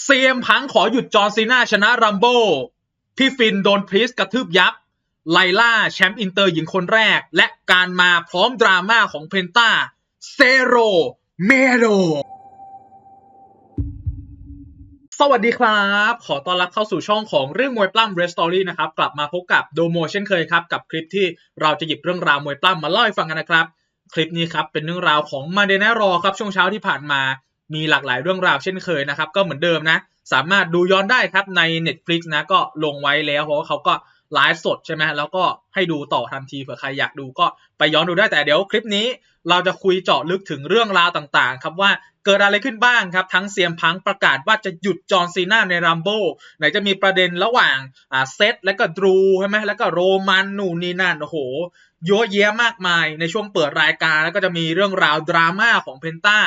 เซียมพังขอหยุดจอร์ซีนาชนะรัมโบพี่ฟินโดนพริสกระทืบยับ ไลล่าแชมป์อินเตอร์หญิงคนแรก และการมาพร้อมดราม่าของเพนต้าเซโรเมโรสวัสดีครับ ขอต้อนรับเข้าสู่ช่องของเรื่องมวยปล้ำ Red Story นะครับ กลับมาพบกับโดโมเช่นเคยครับ กับคลิปที่เราจะหยิบเรื่องราวมวยปล้ำมาเล่าให้ฟังกันนะครับ คลิปนี้ครับเป็นเรื่องราวของมาเดนารอครับช่วงเช้าที่ผ่านมา มีหลากหลายเรื่องราวเช่นเคยนะครับ ก็เหมือนเดิมนะ สามารถดูย้อนได้ครับใน Netflix นะก็ลงไว้แล้วเพราะว่าเขาก็ไลฟ์สดใช่ไหมแล้วก็ให้ดูต่อทันทีเผื่อใครอยากดูก็ไปย้อนดูได้แต่เดี๋ยวคลิปนี้ เราจะคุยเจาะลึกถึงเรื่องราวต่างๆ ครับว่าเกิดอะไรขึ้นบ้างครับ ทั้งเซียมพังประกาศว่าจะหยุดจอร์นซีนาในรัมโบไหนจะมีประเด็นระหว่างอ่าเซตและก็ดรูใช่ไหมแล้วก็โรมันนูนนี่นั่นโอ้โหเยอะแยะมากมายในช่วงเปิดรายการแล้วก็จะมีเรื่องราวดราม่าของเพนต้า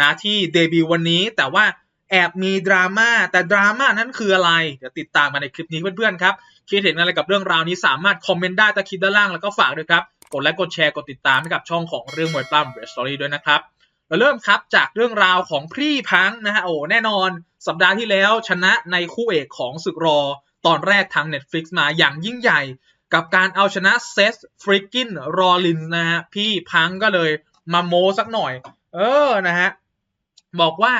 นะที่เดบิวต์วันนี้แต่ว่าแอบมีดราม่าแต่ดราม่านั้นคืออะไร เดี๋ยวติดตามมาในคลิปนี้เพื่อนๆครับ คิดเห็นอะไรกับเรื่องราวนี้สามารถคอมเมนต์ได้ใต้คลิปด้านล่างแล้วก็ฝากด้วยครับ กดไลค์กดแชร์กดติดตามให้กับช่องของเรื่องมวยปล้ำเบสตอรี่ด้วยนะครับเราเริ่มครับจากเรื่องราวของพี่พังนะฮะโอ้แน่นอน สัปดาห์ที่แล้วชนะในคู่เอกของศึกรอ ตอนแรกทาง Netflix มาอย่างยิ่งใหญ่ กับการเอาชนะเซสฟริกกินรอลินนะฮะพี่พังก็เลยมาโมสักหน่อย เออนะฮะ บอกว่า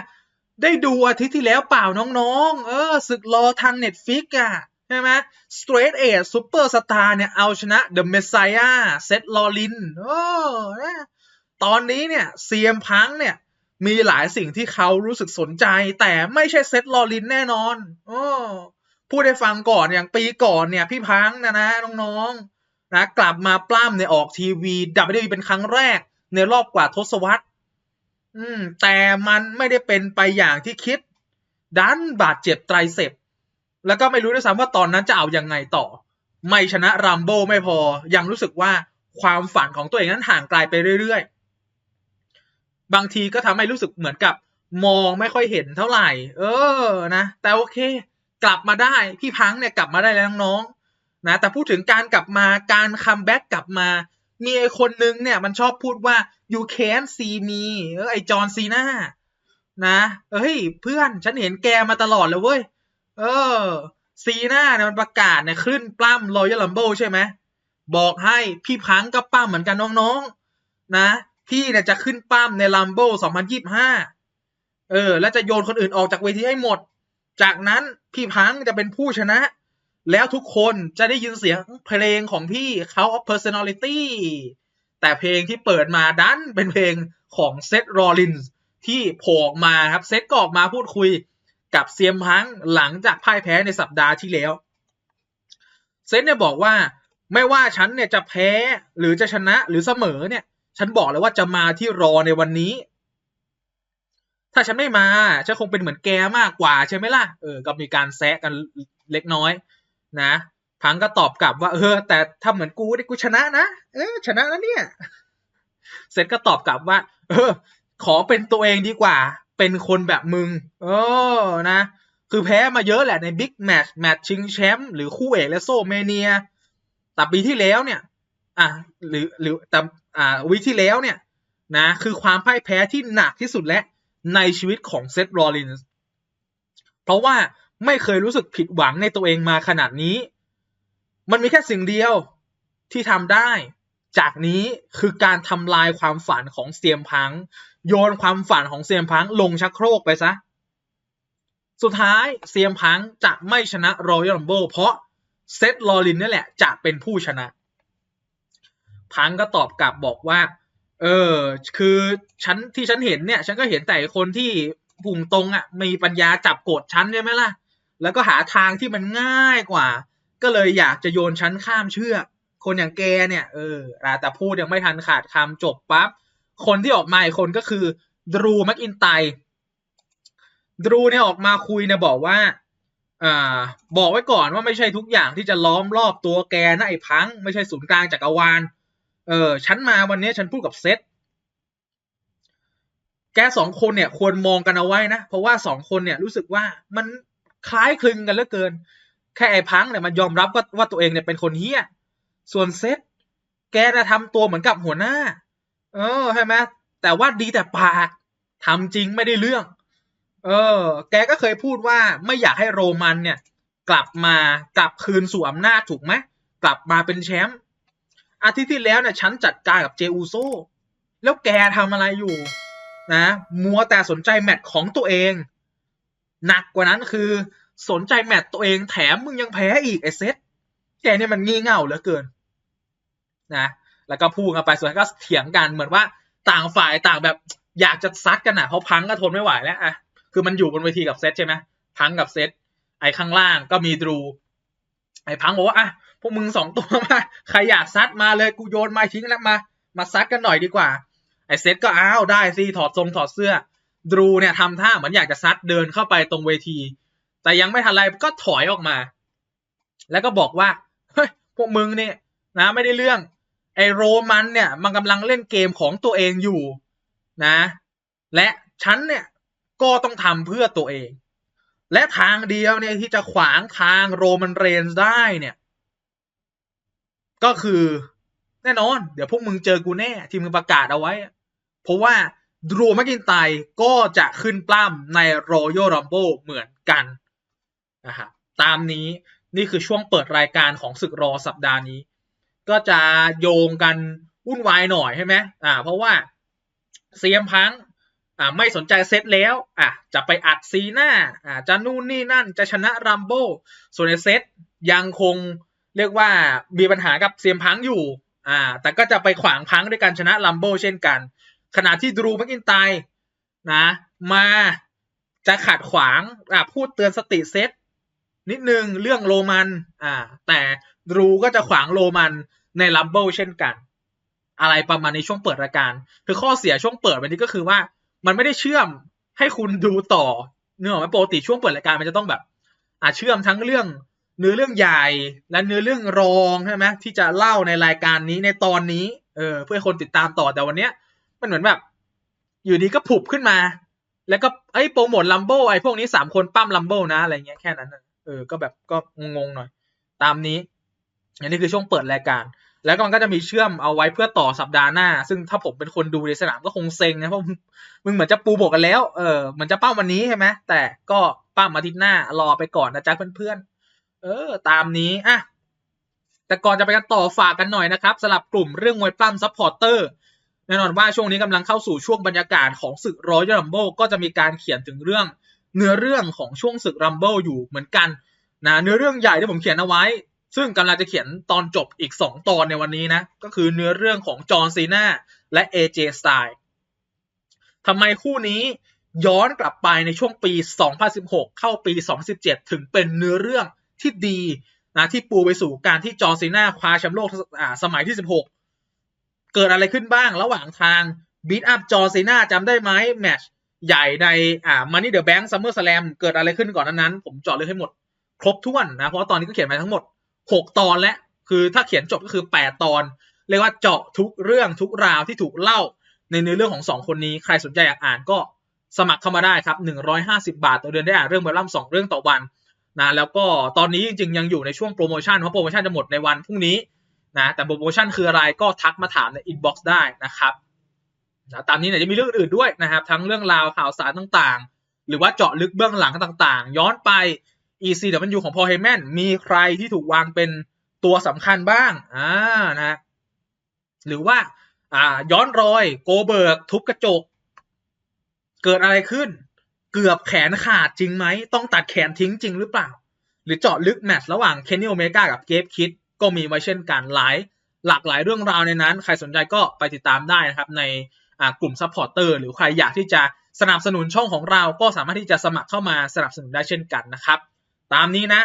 ได้ดูอาทิตย์ที่แล้วเปล่าน้องๆ เออศึกรอทาง Netflix อะใช่ไหม Straight A Super Star เนี่ย เอาชนะ The Messiah เซตลอลินโอ้นะตอนนี้เนี่ยเซียมพังเนี่ยมีหลายสิ่งที่เขารู้สึกสนใจ แต่ไม่ใช่เซตลอลินแน่นอนโอ้พูดให้ฟังก่อนอย่างปีก่อนเนี่ยพี่พังนะนะน้องๆนะกลับมาปล้ำในออกทีวีดับเบิลเป็นครั้งแรกในรอบกว่าทศวรรษ อืม แต่มันไม่ได้เป็นไปอย่างที่คิด ดันบาดเจ็บไตรเสพแล้วก็ไม่รู้ด้วยซ้ำว่าตอนนั้นจะเอายังไงต่อ ไม่ชนะรัมโบไม่พอ ยังรู้สึกว่าความฝันของตัวเองนั้นห่างไกลไปเรื่อยๆ บางทีก็ทำให้รู้สึกเหมือนกับ มองไม่ค่อยเห็นเท่าไหร่ เออ นะ แต่โอเค กลับมาได้ พี่พังเนี่ยกลับมาได้แล้วน้องๆนะ แต่พูดถึงการกลับมา การคัมแบ็กกลับมา มีไอคนนึงเนี่ยมันชอบพูดว่า you can't see me เออไอจอห์นซีนานะเฮ้ยเพื่อนฉันเห็นแกมาตลอดเลยเว้ย เออ ซีนาเนี่ยมันประกาศเนี่ยขึ้นปล้ำรอยัลลัมเบิลใช่ไหมบอกให้พี่พังก็ปล้ำเหมือนกันน้องๆ นะ พี่เนี่ยจะขึ้นปล้ำในลัมเบิล2025 เออ แล้วจะโยนคนอื่นออกจากเวทีให้หมด จากนั้นพี่พังจะเป็นผู้ชนะ แล้วทุกคนจะได้ยินเสียงเพลงของพี่เขา of personality แต่เพลงที่เปิดมาดันเป็นเพลงของเซธรอลินส์ที่โผล่ออกมาครับ เซธก็ออกมาพูดคุยกับเซียมพังหลังจากพ่ายแพ้ในสัปดาห์ที่แล้ว เซธเนี่ยบอกว่าไม่ว่าฉันเนี่ยจะแพ้หรือจะชนะหรือเสมอเนี่ย ฉันบอกเลยว่าจะมาที่รอในวันนี้ ถ้าฉันไม่มาฉันคงเป็นเหมือนแกมากกว่าใช่ไหมล่ะเออก็มีการแซะกันเล็กน้อย นะพังก็ตอบกลับว่าเออ แต่ถ้าเหมือนกูนี่กูชนะนะเออชนะแล้วเนี่ยเสร็จก็ตอบกลับว่า เออ ขอเป็นตัวเองดีกว่า เป็นคนแบบมึงเออนะ คือแพ้มาเยอะแหละในบิ๊กแมตช์แมตช์ชิงแชมป์หรือคู่เอกและโซเมเนียแต่ปีที่แล้วเนี่ย อะหรือหรือแต่อ่าวิที่แล้วเนี่ย นะ คือความพ่ายแพ้ที่หนักที่สุดและในชีวิตของเซธรอลินส์เพราะว่า ไม่เคยรู้สึกผิดหวังในตัวเองมาขนาดนี้ มันมีแค่สิ่งเดียวที่ทำได้ จากนี้คือการทำลายความฝันของเซียมพัง โยนความฝันของเซียมพังลงชักโครกไปซะ สุดท้ายเซียมพังจะไม่ชนะรอยัลลัมเบิลเพราะเซธลอรินนี่แหละจะเป็นผู้ชนะ พังก็ตอบกลับบอกว่า เออ คือฉันที่ฉันเห็นเนี่ย ฉันก็เห็นแต่คนที่ปุ่งตรงอะ่ะมีปัญญาจับกดฉันใช่ไหมล่ะ แล้วก็หาทางที่มันง่ายกว่า ก็เลยอยากจะโยนฉันข้ามเชือก คนอย่างแกเนี่ยเออแต่พูดยังไม่ทันขาดคำจบปั๊บคนที่ออกมาอีกคนก็คือดรูแม็กอินไตดรูเนี่ยออกมาคุยเนี่ยบอกว่าอ่าบอกไว้ก่อนว่าไม่ใช่ทุกอย่างที่จะล้อมรอบตัวแกนะไอ้พัง ไม่ใช่ศูนย์กลางจักรวาลเออฉันมาวันนี้ฉันพูดกับเซตแกสองคนเนี่ยควรมองกันเอาไว้นะ เพราะว่าสองคนเนี่ยรู้สึกว่ามัน คล้ายคลึงกันเหลือเกิน แค่ไอ้พังเนี่ยมันยอมรับว่าว่าตัวเองเนี่ยเป็นคนเฮี้ย ส่วนเซตแกนะทำตัวเหมือนกับหัวหน้า เออใช่ไหมแต่ว่าดีแต่ปากทำจริงไม่ได้เรื่อง เออ แกก็เคยพูดว่าไม่อยากให้โรมันเนี่ย กลับมากลับคืนสู่อำนาจถูกไหมกลับมาเป็นแชมป์อาทิตย์ที่แล้วเนี่ยฉันจัดการกับเจอูโซแล้วแกทำอะไรอยู่ นะ มัวแต่สนใจแมตช์ของตัวเอง หนักกว่านั้นคือสนใจแมตช์ตัวเองแถมมึงยังแพ้อีกไอเซตแกเนี่ยมันงี่เง่าเหลือเกินนะแล้วก็พูดกันไปสุดท้ายก็เถียงกันเหมือนว่าต่างฝ่ายต่างแบบอยากจะซัดกันอะเพราะพังก็ทนไม่ไหวแล้วอะคือมันอยู่บนเวทีกับเซตใช่ไหมพังกับเซตไอ้ข้างล่างก็มีดรู ไอ้พังบอกว่าอะพวกมึงสองตัวมาใครอยากซัดมาเลยกูโยนไม้ทิ้งแล้วมา มาซัดกันหน่อยดีกว่า ไอ้เซตก็อ้าวได้สิถอดทรงถอดเสื้อ ดรูเนี่ยทำท่าเหมือนอยากจะซัดเดินเข้าไปตรงเวที แต่ยังไม่ทันไรก็ถอยออกมา แล้วก็บอกว่าเฮ้ยพวกมึงเนี่ยนะไม่ได้เรื่อง ไอโรมันเนี่ย มันกำลังเล่นเกมของตัวเองอยู่นะ และฉันเนี่ยก็ต้องทำเพื่อตัวเอง และทางเดียวเนี่ยที่จะขวางทางโรมันเรนส์ได้เนี่ย ก็คือแน่นอน เดี๋ยวพวกมึงเจอกูแน่ ที่มึงประกาศเอาไว้ เพราะว่า ดรูแมกกินไตก็จะขึ้นปล้ำใน Royal Rumble เหมือนกันนะครับตามนี้นี่คือช่วงเปิดรายการของศึกรอสัปดาห์นี้ ก็จะโยงกันวุ่นวายหน่อยใช่ไหมอ่า เพราะว่าเซียมพังอ่าไม่สนใจเซตแล้วอะจะไปอัดซีหน้าอ่าจะนู่นนี่นั่นจะชนะรัมโบส่วนในเซตยังคงเรียกว่ามีปัญหากับเซียมพังอยู่อ่าแต่ก็จะไปขวางพังด้วยการชนะรัมโบเช่นกัน ขณะที่ดรูแมกกินไตนะ มาจะขัดขวางอ่าพูดเตือนสติเซตนิดนึงเรื่องโรมันอ่าแต่ดรูก็จะขวางโรมันในลัมเบิลเช่นกัน อะไรประมาณในช่วงเปิดรายการ คือข้อเสียช่วงเปิดวันนี้ก็คือว่า มันไม่ได้เชื่อมให้คุณดูต่อเนื้อไหมปกติช่วงเปิดรายการมันจะต้องแบบอ่าเชื่อมทั้งเรื่องเนื้อเรื่องใหญ่และเนื้อเรื่องรองใช่ไหมที่จะเล่าในรายการนี้ในตอนนี้เออเพื่อคนติดตามต่อแต่วันเนี้ย มันเหมือนแบบ อยู่ดีก็ผุบขึ้นมา แล้วก็ไอ้โปรโมทลัมโบไอ้พวกนี้สามคนปั้มลัมโบนะอะไรเงี้ยแค่นั้นเออก็แบบก็งงๆหน่อย ตามนี้อันนี้คือช่วงเปิดรายการ แล้วก็มันก็จะมีเชื่อมเอาไว้เพื่อต่อสัปดาห์หน้า ซึ่งถ้าผมเป็นคนดูในสนามก็คงเซ็งนะเพราะมึงเหมือนจะปูบกกันแล้วเออเหมือนจะเป้าวันนี้ใช่ไหมแต่ก็ป้ามาทิตย์หน้ารอไปก่อนนะจ๊ะเพื่อนๆ เออ ตามนี้อะแต่ก่อนจะไปกันต่อฝากกันหน่อยนะครับสำหรับกลุ่มเรื่องมวยปล้ำซัพพอร์เตอร์ แน่นอนว่าช่วงนี้กำลังเข้าสู่ช่วงบรรยากาศของศึกรอยรัมโบก็จะมีการเขียนถึงเรื่องเนื้อเรื่องของช่วงศึกรัมเบิลอยู่เหมือนกันนะเนื้อเรื่องใหญ่ที่ผมเขียนเอาไว้ ซึ่งกำลังจะเขียนตอนจบอีก 2 ตอนในวันนี้นะ ก็คือเนื้อเรื่องของจอห์นซีนาและ AJ Styles ทำไมคู่นี้ย้อนกลับไปในช่วงปี 2016 เข้าปี 2017 ถึงเป็นเนื้อเรื่องที่ดีนะที่ปูไปสู่การที่จอร์ซีนาคว้าแชมป์โลกสมัยที่ 16 เกิดอะไรขึ้นบ้างระหว่างทางบีทอัพจอร์ซีนาจำได้ไหมแมชใหญ่ในอ่ามันนี่เดอะแบงค์ซัมเมอร์สแลมเกิดอะไรขึ้นก่อนนั้น ผมเจาะเลยให้หมด ครบถ้วนนะ เพราะตอนนี้ก็เขียนมาทั้งหมด 6 ตอนแล้วคือถ้าเขียนจบก็คือ 8 ตอน เรียกว่าเจาะทุกเรื่องทุกราวที่ถูกเล่า ในเนื้อเรื่องของ 2 คนนี้ใครสนใจอยากอ่านก็สมัครเข้ามาได้ครับ 150 บาทต่อเดือนได้อ่านเรื่องเบอร์ล่ำสองเรื่องต่อวันนะแล้วก็ตอนนี้จริงๆยังอยู่ในช่วงโปรโมชั่นเพราะโปรโมชั่นจะหมดในวันพรุ่งนี้ นะแต่โปรโมชั่นคืออะไรก็ทักมาถามในอินบ็อกซ์ได้นะครับนะตามนี้เนี่ยจะมีเรื่องอื่นด้วยนะครับ ทั้งเรื่องราวข่าวสารต่างๆ หรือว่าเจาะลึกเบื้องหลังต่างๆ ย้อนไป ECW ของพอเฮแมนมีใครที่ถูกวางเป็นตัวสำคัญบ้างอ่านะหรือว่าอ่าย้อนรอยโกเบิร์กทุบกระจก เกิดอะไรขึ้น เกือบแขนขาดจริงไหม ต้องตัดแขนทิ้งจริงหรือเปล่า หรือเจาะลึกแมตช์ระหว่างเคนนี่โอเมก้ากับเกฟคิด ก็มีไว้เช่นกันหลายหลากหลายเรื่องราวในนั้น ใครสนใจก็ไปติดตามได้นะครับในกลุ่มซัพพอร์เตอร์หรือใครอยากที่จะสนับสนุนช่องของเราก็สามารถที่จะสมัครเข้ามาสนับสนุนได้เช่นกันนะครับ ตามนี้นะ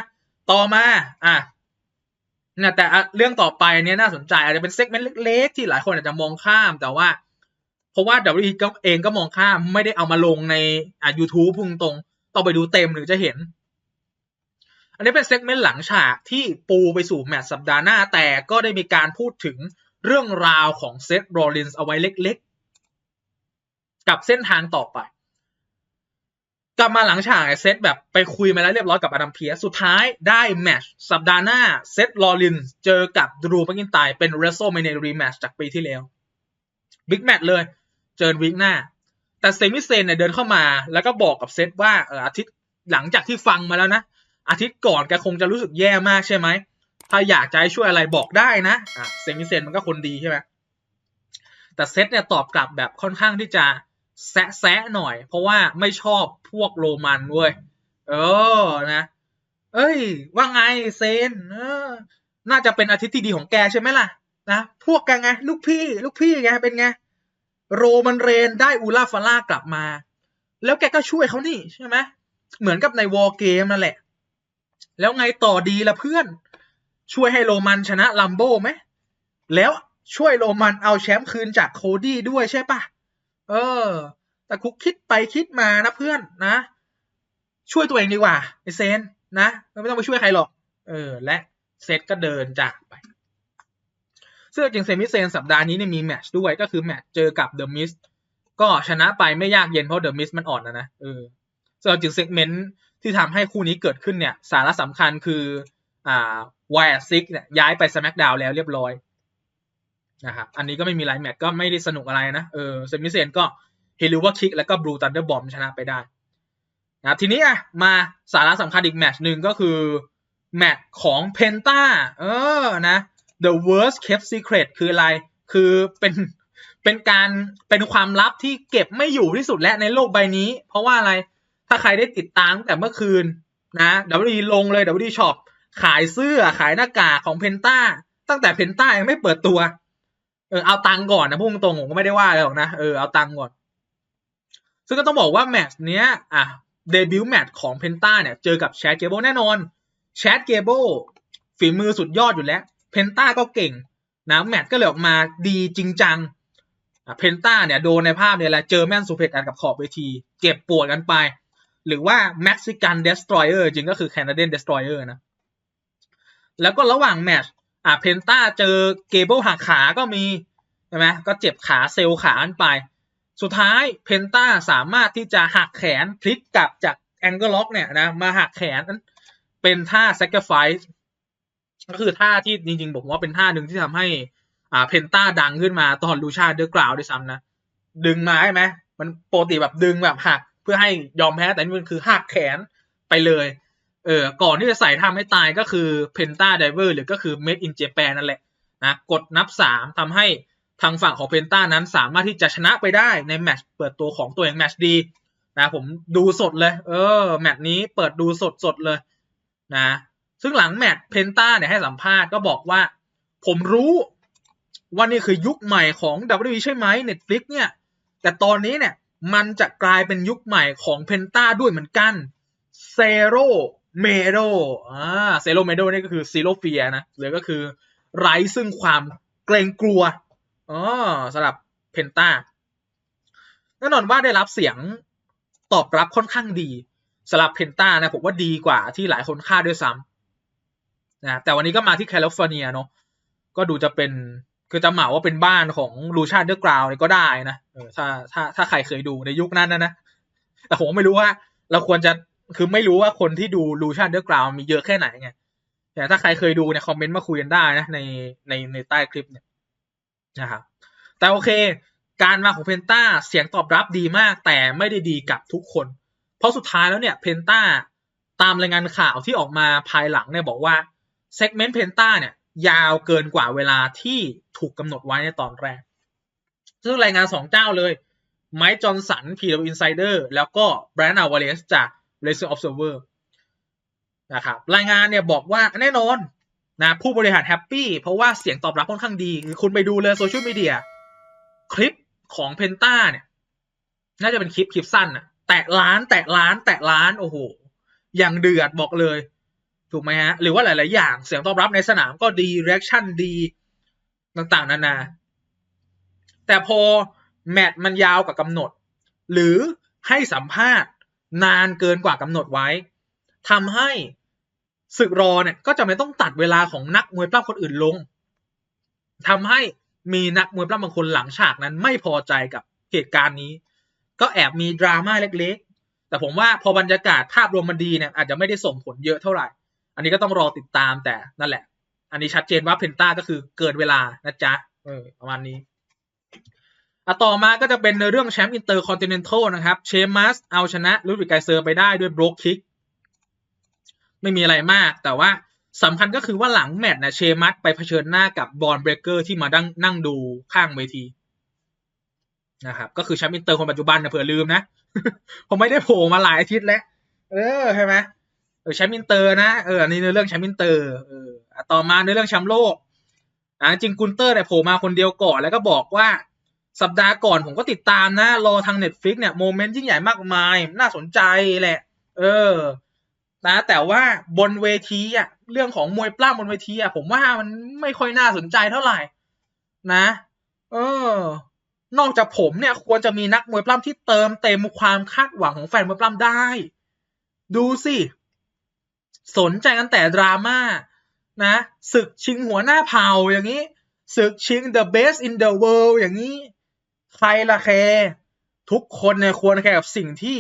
ต่อมาอะนะแต่เรื่องต่อไปเนี้ยน่าสนใจอาจจะเป็นเซกเมนต์เล็ก ๆ ที่หลายคนอาจจะมองข้ามแต่ว่าเพราะว่า WE ก็เองก็มองข้ามไม่ได้เอามาลงในอ่า YouTube พุ่งตรงต้องไปดูเต็มหรือจะเห็น อันนี้เป็นเซกเมนต์หลังฉากที่ปูไปสู่แมตช์สัปดาห์หน้า แต่ก็ได้มีการพูดถึงเรื่องราวของเซธโรลินส์เอาไว้เล็กๆ กับเส้นทางต่อไป กลับมาหลังฉากเซตแบบไปคุยมาแล้วเรียบร้อยกับอดัมเพียสุดท้ายได้แมตช์สัปดาห์หน้าเซตลอรินส์เจอกับดรูแมกินไตเป็นเรสโซเมเนรีแมตช์จากปีที่แล้วบิ๊กแมตช์เลย เจอวีคหน้า แต่เซมิเซนเนี่ยเดินเข้ามาแล้วก็บอกกับเซตว่าอาทิตย์หลังจากที่ฟังมาแล้วนะ อาทิตย์ก่อนแกคงจะรู้สึกแย่มากใช่ไหม ถ้าอยากจะให้ช่วยอะไรบอกได้นะอะเซมิเซนมันก็คนดีใช่ไหมแต่เซตเนี่ยตอบกลับแบบค่อนข้างที่จะแซะแซะหน่อย เพราะว่าไม่ชอบพวกโรมันเว้ย เออนะ เอ้ย ว่าไงเซนเออ น่าจะเป็นอาทิตย์ที่ดีของแกใช่ไหมล่ะนะพวกแกไง ลูกพี่ ลูกพี่ไงเป็นไง โรมันเรนได้อูลาฟาร่ากลับมา แล้วแกก็ช่วยเขานี่ใช่ไหมเหมือนกับในวอลเกมนั่นแหละ แล้วไงต่อดีละเพื่อน ช่วยให้โรมันชนะลัมโบไหม แล้วช่วยโรมันเอาแชมป์คืนจากโคดี้ด้วยใช่ปะเออ แต่คุกคิดไปคิดมานะเพื่อนนะ ช่วยตัวเองดีกว่าไอเซนนะไม่ต้องไปช่วยใครหรอก เออ และเซตก็เดินจากไปซึ่งจริงเซมิเซนสัปดาห์นี้เนี่ยมีแมตช์ด้วยก็คือแมตช์เจอกับเดอะมิสก็ชนะไปไม่ยากเย็นเพราะเดอะมิสมันอ่อนนะนะเออส่วนจริงเซกเมนต์ ที่ทำให้คู่นี้เกิดขึ้นเนี่ย สาระสำคัญคืออ่าวายซิกเนี่ยย้ายไปสมักดาวแล้วเรียบร้อยนะครับอันนี้ก็ไม่มีไลน์แมตช์ก็ไม่ได้สนุกอะไรนะเออเซมิเซนก็เฮลิว่าคิกแล้วก็บลูตันเดอร์บอมชนะไปได้นะทีนี้อะมาสาระสำคัญอีกแมตช์หนึ่งก็คือ แมตช์ของเพนตาเออนะ the worst kept secret คืออะไร คือเป็นเป็นการเป็นความลับที่เก็บไม่อยู่ที่สุดและในโลกใบนี้ เพราะว่าอะไร ถ้าใครได้ติดตามตั้งแต่เมื่อคืนนะดับเบิลลงเลยดับเบิลช็อปขายเสื้อขายหน้ากากของเพนต้า ตั้งแต่เพนต้ายังไม่เปิดตัว เออเอาตังก่อนนะพูดตรงๆผมก็ไม่ได้ว่าอะไรหรอกนะเออเอาตังก่อน ซึ่งก็ต้องบอกว่าแมตช์เนี้ยอะเดบิวต์แมตช์ของเพนต้าเนี่ยเจอกับแชดเกเบิลแน่นอนแชดเกเบิลฝีมือสุดยอดอยู่แล้วเพนต้าก็เก่งนะแมตช์ก็เลยออกมาดีจริงจังเพนต้าเนี่ยโดนในภาพเนี่ยแหละเจอแมนซูเพกกันกับขอบเวที เจ็บปวดกันไป หรือว่าเม็กซิกันเดสตรอยเออร์จริงก็คือแคนาเดียนเดสตรอยเออร์นะ แล้วก็ระหว่างแมตช์อะเพนต้าเจอเกเบิลหักขาก็มี ใช่ไหมก็เจ็บขาเซลล์ขาอันไป สุดท้ายเพนต้าสามารถที่จะหักแขนพลิกกลับจากแองเกิลล็อกเนี่ยนะมาหักแขนนั้นเป็นท่า sacrifice ก็คือท่าที่จริงๆผมว่าเป็นท่าหนึ่งที่ทำให้อ่าเพนต้าดังขึ้นมาตอนลูชาเดอร์กราวด้วยซ้ำนะ ดึงมาใช่ไหมมันปกติแบบดึงแบบหัก พื่อให้ยอมแพ้แต่นี่มันคือหักแขนไปเลย เออก่อนที่จะใส่ท่าไม่ตายก็คือเพนต้าไดเวอร์หรือก็คือ Made in Japan นั่นแหละนะกดนับสามทำให้ทางฝั่งของเพนต้านั้นสามารถที่จะชนะไปได้ในแมตช์เปิดตัวของตัวเองแมตช์ดีนะผมดูสดเลย เออ แมตช์นี้เปิดดูสดสดเลยนะ ซึ่งหลังแมตช์เพนต้าเนี่ยให้สัมภาษณ์ก็บอกว่า ผมรู้ว่านี่คือยุคใหม่ของ WWE ใช่ไหม Netflix เนี่ย แต่ตอนนี้เนี่ย มันจะกลายเป็นยุคใหม่ของเพนต้าด้วยเหมือนกันเซโรเมโดอ่าเซโรเมโดนี่ก็คือซีโรเฟียนะหรือก็คือไร้ซึ่งความเกรงกลัวอ๋อสำหรับเพนต้าแน่นอนว่าได้รับเสียงตอบรับค่อนข้างดีสำหรับเพนต้านะผมว่าดีกว่าที่หลายคนคาดด้วยซ้ำนะแต่วันนี้ก็มาที่แคลิฟอร์เนียเนาะก็ดูจะเป็น คือจะเหมาว่าเป็นบ้านของลูชาเดอร์กราวนี่ก็ได้นะเออถ้าถ้าถ้าใครเคยดูในยุคนั้นนะนะแต่ผมไม่รู้ว่า เราควรจะคือไม่รู้ว่าคนที่ดูลูชาเดอร์กราวมีเยอะแค่ไหนไงแต่ถ้าใครเคยดูเนี่ยคอมเมนต์มาคุยกันได้นะในในในใต้คลิปเนี่ยนะครับแต่โอเค การมาของเพนต้าเสียงตอบรับดีมาก แต่ไม่ได้ดีกับทุกคน เพราะสุดท้ายแล้วเนี่ยเพนต้าตามรายงานข่าวที่ออกมาภายหลังเนี่ยบอกว่าเซกเมนต์เพนต้าเนี่ย ยาวเกินกว่าเวลาที่ถูกกำหนดไว้ในตอนแรก ซึ่งรายงานสองเจ้าเลย ไมค์จอห์นสัน PW Insider แล้วก็แบรนด์อาวาเลสจาก Racing Observer นะครับรายงานเนี่ยบอกว่าแน่นอนนะผู้บริหารแฮปปี้เพราะว่าเสียงตอบรับค่อนข้างดี คุณไปดูเลยโซเชียลมีเดียคลิปของเพนต้าเนี่ย น่าจะเป็นคลิปคลิปสั้นอะแตะล้านแตะล้านแตะล้าน โอ้โห อย่างเดือดบอกเลย ถูกไหมฮะ หรือว่าหลาย ๆ อย่างเสียงตอบรับในสนามก็ดีเรีแอคชั่นดีต่าง ๆ นานา แต่พอแมตช์มันยาวกว่ากำหนด หรือให้สัมภาษณ์นานเกินกว่ากำหนดไว้ทำให้ศึกรอเนี่ยก็จะไม่ต้องตัดเวลาของนักมวยปล้ำคนอื่นลงทำให้มีนักมวยปล้ำบางคนหลังฉากนั้นไม่พอใจกับเหตุการณ์นี้ ก็แอบมีดราม่าเล็ก ๆ แต่ผมว่าพอบรรยากาศภาพรวมมันดีเนี่ยอาจจะไม่ได้ส่งผลเยอะเท่าไหร่ อันนี้ก็ต้องรอติดตามแต่นั่นแหละ อันนี้ชัดเจนว่าเพนต้าก็คือเกินเวลานะจ๊ะเออประมาณนี้อะต่อมาก็จะเป็นในเรื่องแชมป์อินเตอร์คอนติเนนทัลนะครับเชมัสเอาชนะลูดวิกไกเซอร์ไปได้ด้วยบล็อกคิก ไม่มีอะไรมาก แต่ว่าสำคัญก็คือว่าหลังแมตช์นะเชมัสไปเผชิญหน้ากับบอลเบรเกอร์ที่มาดังนั่งดูข้างเวทีนะครับก็คือแชมป์อินเตอร์คนปัจจุบันนะเผื่อลืมนะผมไม่ได้โผล่มาหลายอาทิตย์แล้ว เออใช่ไหม ออแชมป์อินเตอร์นะเอออันนี้ในเรื่องแชมป์อินเตอร์เออต่อมาในเรื่องแชมป์โลกอะจริงกุนเตอร์เนี่ยโผล่มาคนเดียวก่อนแล้วก็บอกว่าสัปดาห์ก่อนผมก็ติดตามนะ รอทาง Netflix เนี่ยโมเมนต์ยิ่งใหญ่มากมาย น่าสนใจแหละ เออ นะ แต่ว่าบนเวทีอะ เรื่องของมวยปล้ำบนเวทีอะ ผมว่ามันไม่ค่อยน่าสนใจเท่าไหร่ นะ เออ นอกจากผมเนี่ย ควรจะมีนักมวยปล้ำที่เติมเต็มความคาดหวังของแฟนมวยปล้ำได้ ดูสิ สนใจกันแต่ดราม่านะศึกชิงหัวหน้าเผ่าอย่างนี้ศึกชิง the best in the world อย่างนี้ ใครละแคร์ทุกคนเนี่ยควรแคร์กับสิ่งที่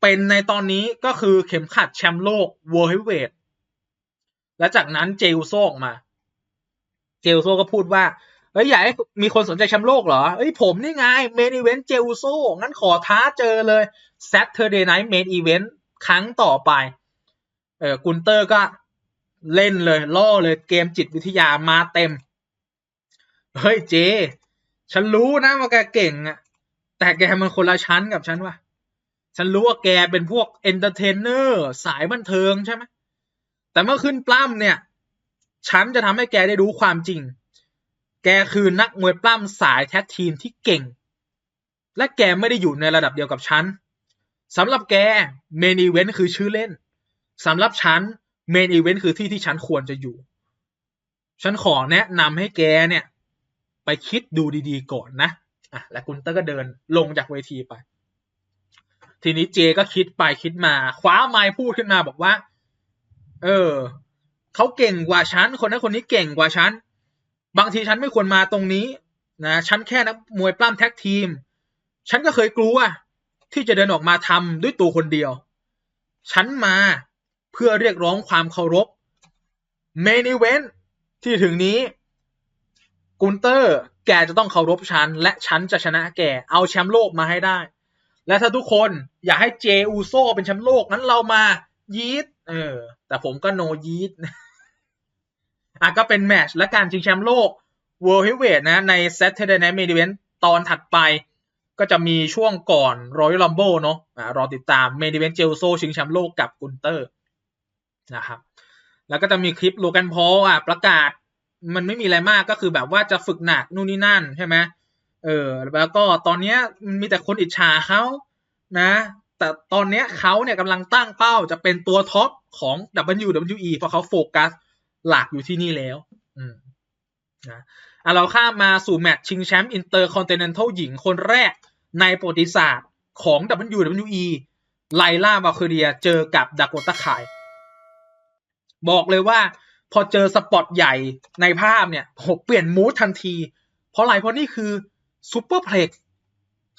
เป็นในตอนนี้ก็คือเข็มขัดแชมป์โลก World Heavyweight และจากนั้นเจลโซออกมา เจลโซก็พูดว่าเอ้ยอยากให้มีคนสนใจแชมป์โลกเหรอเอ้ยผมนี่ไงเมนอีเวนต์เจลโซงั้นขอท้าเจอเลย Saturday Night Main Event ครั้งต่อไป เออกุนเตอร์ก็เล่นเลย ล่อเลยเกมจิตวิทยามาเต็ม เฮ้ยเจ ฉันรู้นะว่าแกเก่งอะแต่แกมันคนละชั้นกับฉันว่ะ ฉันรู้ว่าแกเป็นพวกเอนเตอร์เทนเนอร์สายบันเทิงใช่ไหมแต่เมื่อขึ้นปล้ำเนี่ย ฉันจะทำให้แกได้รู้ความจริง แกคือนักมวยปล้ำสายแท็กทีมที่เก่ง และแกไม่ได้อยู่ในระดับเดียวกับฉันสำหรับแกเมนอีเวนต์คือชื่อเล่น สำหรับฉันเมนอีเวนต์คือที่ที่ฉันควรจะอยู่ ฉันขอแนะนำให้แกเนี่ย ไปคิดดูดีๆก่อนนะอะและกุนเตอร์ก็เดินลงจากเวทีไป ทีนี้เจก็คิดไปคิดมาคว้าไม้พูดขึ้นมาบอกว่า เออเขาเก่งกว่าฉันคนนั้นคนนี้เก่งกว่าฉันบางทีฉันไม่ควรมาตรงนี้นะฉันแค่นักมวยปล้ำแท็กทีม ฉันก็เคยกลัวที่จะเดินออกมาทำด้วยตัวคนเดียว ฉันมา เพื่อเรียกร้องความเคารพเมนิเวนที่ถึงนี้กุนเตอร์แกจะต้องเคารพฉัน และฉันจะชนะแก เอาแชมป์โลกมาให้ได้ และถ้าทุกคนอยากให้เจอูโซเป็นแชมป์โลกงั้นเรามายีดเออ แต่ผมก็โนยีดอะก็เป็นแมชและการชิงแชมป์โลก World Heavyweight นะใน Saturday Night Main Event ตอนถัดไป ก็จะมีช่วงก่อน Royal Rumble เนาะอ่ารอติดตาม Main Event เจลโซชิงแชมป์โลกกับกุนเตอร์ นะครับ แล้วก็จะมีคลิปโลแกนพอลอะประกาศ มันไม่มีอะไรมากก็คือแบบว่าจะฝึกหนักนู่นนี่นั่นใช่ไหมเออแล้วก็ตอนเนี้ยมีแต่คนอิจฉาเขานะ แต่ตอนเนี้ยเขาเนี่ยกำลังตั้งเป้าจะเป็นตัวท็อปของ WWE เพราะเขาโฟกัสหลักอยู่ที่นี่แล้ว อืมนะอะเราข้ามมาสู่แมตช์ชิงแชมป์อินเตอร์คอนติเนนทัลหญิงคนแรกในประวัติศาสตร์ของ WWE ไลล่าวาคเรียเจอกับดากโตาไค บอกเลยว่า พอเจอสปอตใหญ่ในภาพเนี่ยผมเปลี่ยนมูดทันที เพราะอะไรเพราะนี่คือซูเปอร์เพล็ก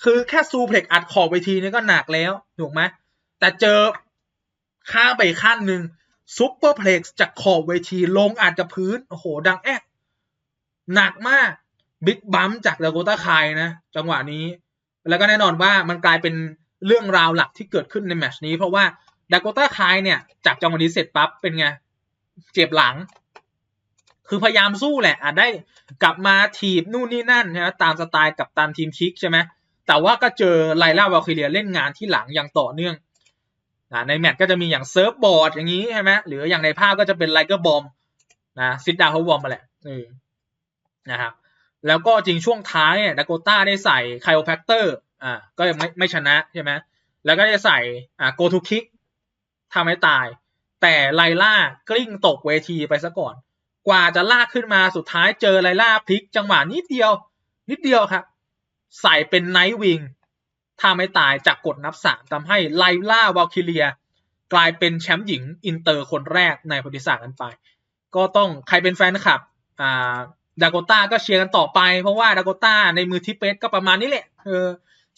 คือแค่ซูเพล็กอัดขอบเวทีนี่ก็หนักแล้วถูกไหมแต่เจอข้าไปขั้นหนึ่งซูเปอร์เพล็กจากขอบเวทีลงอาจจะพื้น โอ้โห ดังแอ๊กหนักมากบิ๊กบัมจากดาโกต้าคายนะ จังหวะนี้ แล้วก็แน่นอนว่ามันกลายเป็นเรื่องราวหลักที่เกิดขึ้นในแมชนี้ เพราะว่าดาโกต้าคายเนี่ย จากจังหวะนี้เสร็จปั๊บเป็นไง เจ็บหลัง คือพยายามสู้แหละอาจได้กลับมาถีบนู่นนี่นั่นใช่ไหมตามสไตล์กับตามทีมคิกใช่ไหมแต่ว่าก็เจอไลล่าวาคิเลียเล่นงานที่หลังอย่างต่อเนื่องในแมตช์ก็จะมีอย่างเซิร์ฟบอร์ดอย่างนี้ใช่ไหมหรืออย่างในภาพก็จะเป็นไลเกอร์บอมนะซิดดาวเขาบอมมาแหละออนะครับแล้วก็จริงช่วงท้ายเนี่ยดากต้าได้ใส่ไคลโอแพคเตอร์อ่าก็ยังไม่ไม่ชนะใช่ไหมแล้วก็ได้ใส่อ่าโกทูคิกทำให้ตาย แต่ไลล่ากลิ้งตกเวทีไปซะก่อน กว่าจะลากขึ้นมาสุดท้ายเจอไลล่าพลิกจังหวะนิดเดียว นิดเดียวครับ ใส่เป็นไนท์วิงถ้าไม่ตายจากกดนับสามทำให้ไลล่าวาลคิเลีย กลายเป็นแชมป์หญิงอินเตอร์คนแรกในประวัติศาสตร์กันไป ก็ต้องใครเป็นแฟนคลับอ่าดากต้าก็เชียร์กันต่อไป เพราะว่าดากต้าในมือทิปเปสก็ประมาณนี้แหละเออ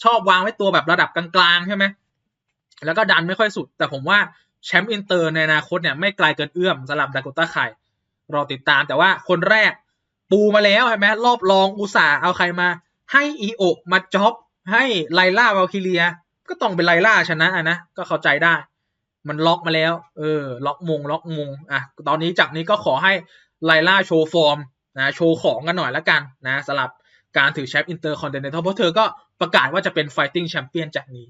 ชอบวางไว้ตัวแบบระดับกลางๆใช่ไหมแล้วก็ดันไม่ค่อยสุด แต่ผมว่า แชมป์อินเตอร์ในอนาคตเนี่ยไม่ไกลเกินเอื้อมสำหรับดากต้าไข่รอติดตามแต่ว่าคนแรกปูมาแล้วใช่ไหมรอบรองอุตส่าเอาใครมา ให้อีโอมาจ็อบ ให้ไลล่าวาลคิเลีย ก็ต้องเป็นไลล่าชนะนะ ก็เข้าใจได้ มันล็อกมาแล้ว เออ ล็อกมง ล็อกมงอะตอนนี้จากนี้ก็ขอให้ไลล่าโชว์ฟอร์มนะโชว์ของกันหน่อยละกันนะสำหรับการถือแชมป์อินเตอร์คอนติเนนทัลเพราะเธอก็ประกาศว่าจะเป็นไฟติ้งแชมเปี้ยนจากนี้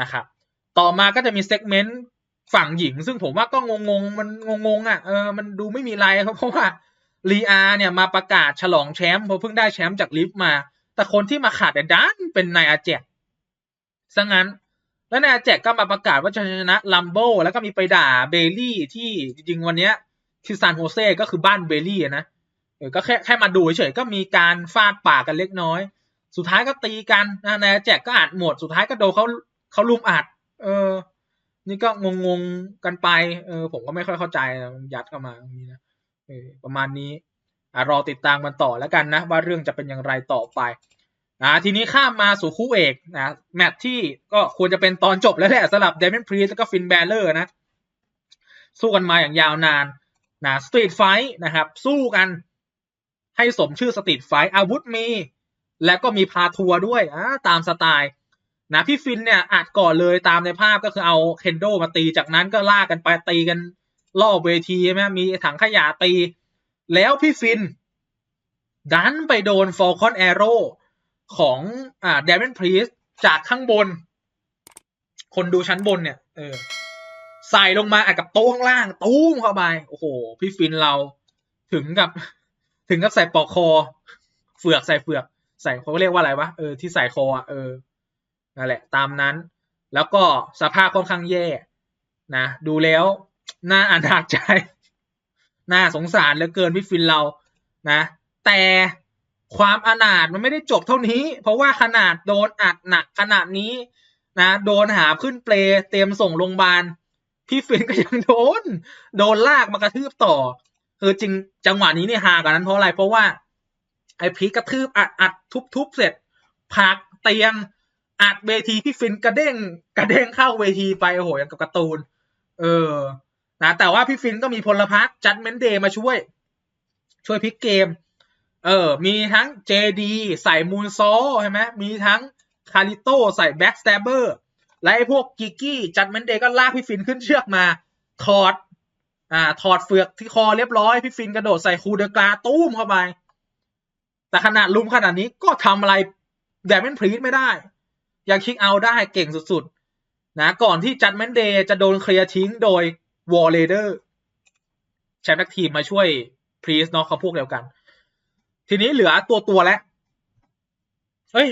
นะครับต่อมาก็จะมีเซกเมนต์ ฝั่งหญิง ซึ่งผมว่าก็งงๆมันงงๆอะเออมันดูไม่มีไรครับเพราะว่าลีอาเนี่ยมาประกาศฉลองแชมป์เพราะเพิ่งได้แชมป์จากลิฟต์มา แต่คนที่มาขาดแต่ดันเป็นนายอาเจกซะงั้น แล้วนายอาเจกก็มาประกาศว่าจะชนะลัมโบแล้วก็มีไปด่าเบลลี่ที่จริงๆวันเนี้ยที่ซานโฮเซก็คือบ้านเบลลี่นะเออก็แค่แค่มาดูเฉยๆก็มีการฟาดปากกันเล็กน้อย สุดท้ายก็ตีกันนายอาแจกก็อัดหมด สุดท้ายก็โดนเขาเขาลุมอัด เออ นี่ก็งงๆกันไป เออ ผมก็ไม่ค่อยเข้าใจยัดเข้ามาตรงนี้นะเออประมาณนี้อะรอติดตามกันต่อแล้วกันนะ ว่าเรื่องจะเป็นอย่างไรต่อไปอ่าทีนี้ข้ามมาสู่คู่เอกนะแมตช์ที่ก็ควรจะเป็นตอนจบแล้วแหละสำหรับเดมอนพรีสแล้วก็ฟินแบลเลอร์นะ สู้กันมาอย่างยาวนานนะสตรีทไฟท์นะครับ สู้กันให้สมชื่อสตรีทไฟท์อาวุธมี แล้วก็มีพาทัวร์ด้วยอ่าตามสไตล์ นะพี่ฟินเนี่ยอัดก่อนเลยตามในภาพก็คือเอาเคนโดมาตีจากนั้นก็ลากกันไปตีกันรอบเวทีใช่ไหมมีถังขยะตี แล้วพี่ฟิน ดันไปโดนฟอลคอนแอโร่ของอ่าเดมอนพรีสจากข้างบน คนดูชั้นบนเนี่ย เออใส่ลงมาอัดกับโต๊ะข้างล่าง ตู้มเข้าไป โอ้โห พี่ฟินเราถึงกับ ถึงกับใส่ปอกคอ เฟือกใส่เฟือก ใส่เขาเรียกว่าอะไรวะเออที่ใส่คออะเออ นั่นแหละตามนั้น แล้วก็สภาพค่อนข้างแย่นะดูแล้วน่าอ่านหนักใจ น่าสงสารเหลือเกินพี่ฟินเรานะ แต่ความอนาถมันไม่ได้จบเท่านี้ เพราะว่าขนาดโดนอัดหนักขนาดนี้นะโดนหาขึ้นเปลเตรียมส่งโรงพยาบาลพี่ฟินก็ยังโดน โดนลากมากระทืบต่อ คือจริงจังหวะนี้เนี่ยฮากันนั้นเพราะอะไรเพราะว่า ไอ้พีกระทืบอัดอัดทุบทุบเสร็จผักเตียง อัดเวทีพี่ฟินกระเด้งกระเด้งเข้าเวทีไปโอ้โหอย่างกับการ์ตูน เออนะแต่ว่าพี่ฟินก็มีพลพรรคจัดเมนเดย์มาช่วย ช่วยพลิกเกม เออ มีทั้ง JD ใส่มูนซใช่ไหมมีทั้งคาริโตใส่แบ็กส t ตเบอร์และไอ้พวกกิกกี้จัดเมนเดย์ก็ลากพี่ฟินขึ้นเชือกมา ถอด อ่า ถอดเฟือกที่คอเรียบร้อยพี่ฟินกระโดดใส่คูเดกาตุ้มเข้าไป แต่ขนาดลุมขนาดนี้ก็ทำอะไรแดมเมนพรีสไม่ได้ ยังคิกเอาได้เก่งสุดๆ นะ ก่อนที่จัดเมนเดย์จะโดนเคลียร์ทิ้งโดยวอลเลเดอร์แชมป์นักทีมมาช่วยพรีสเนาะเขาพวกเดียวกัน ทีนี้เหลือตัวตัวแล้วเฮ้ย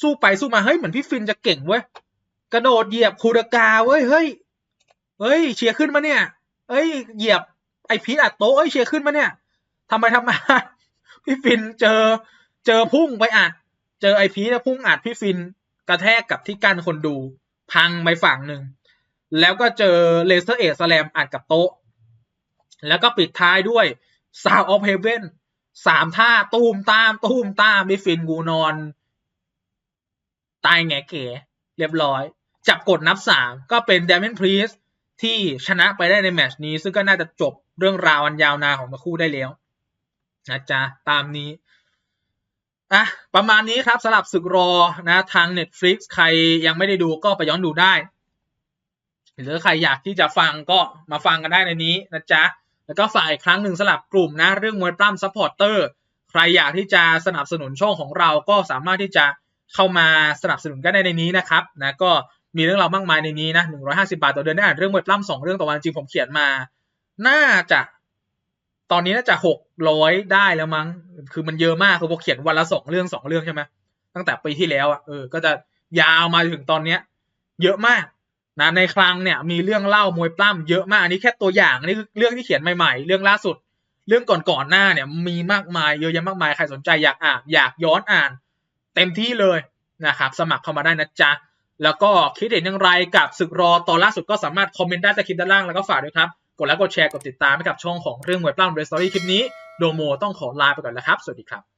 สู้ไปสู้มา เฮ้ย เหมือนพี่ฟินจะเก่งเว้ย กระโดดเหยียบคูเดกาเว้ย เฮ้ย เฮ้ย เชียร์ขึ้นมาเนี่ยเอ้ย เหยียบไอพีทอัดโต๊ะเอ้ย เชียร์ขึ้นมาเนี่ยทำไมทำไมา พี่ฟินเจอ เจอพุ่งไปอัด เจอไอพีทพุ่งอัดพี่ฟิน กระแทกกับที่กั้นคนดู พังไปฝั่งหนึ่ง แล้วก็เจอเลเซอร์เอสแลมอัดกับโต๊ะ แล้วก็ปิดท้ายด้วยซาวออฟเฮเว่นสามท่าตูมตามตูมตามพี่ฟินกูนอน ตายแงเก๋เรียบร้อย จับกดนับสามก็เป็นเดม o นพรีสที่ชนะไปได้ในแมชนี้ ซึ่งก็น่าจะจบเรื่องราวอันยาวนานของทั้งคู่ได้แล้วนะจ๊ะ ตามนี้ อะประมาณนี้ครับสำหรับศึกรอนะทาง Netflix ใครยังไม่ได้ดูก็ไปย้อนดูได้ หรือใครอยากที่จะฟังก็มาฟังกันได้ในนี้นะจ๊ะ แล้วก็ฝากอีกครั้งหนึ่งสำหรับกลุ่มนะ เรื่องมวยปล้ำซัพพอร์เตอร์ใครอยากที่จะสนับสนุนช่องของเราก็สามารถที่จะเข้ามาสนับสนุนกันได้ในนี้นะครับนะก็มีเรื่องราวมากมายในนี้นะ150 บาทต่อเดือนได้อ่านเรื่องมวยปล้ำสองเรื่องต่อวันจริงผมเขียนมา น่าจะ ตอนนี้น่าจะหกร้อยได้แล้วมั้ง คือมันเยอะมากคือผมเขียนวันละสองเรื่องสองเรื่องใช่ไหมตั้งแต่ปีที่แล้วอะเออก็จะยาวมาถึงตอนเนี้ย เยอะมากนะในครั้งเนี่ย มีเรื่องเล่ามวยปล้ำเยอะมากอันนี้แค่ตัวอย่างอันนี้คือเรื่องที่เขียนใหม่ๆ เรื่องล่าสุด เรื่องก่อนๆหน้าเนี่ย มีมากมายเยอะแยะมากมายใครสนใจอยากอ่านอยากย้อนอ่าน เต็มที่เลยนะครับ สมัครเข้ามาได้นะจ๊ะแล้วก็คิดเห็นอย่างไรกับศึกรอตอนล่าสุดก็สามารถคอมเมนต์ได้ใต้คลิปด้านล่างแล้วก็ฝากด้วยครับ กดไลค์กดแชร์กดติดตามให้กับช่องของเรื่องมวยปล้ำเรสตอรี่คลิปนี้โดโมต้องขอลาไปก่อนแล้วครับ สวัสดีครับ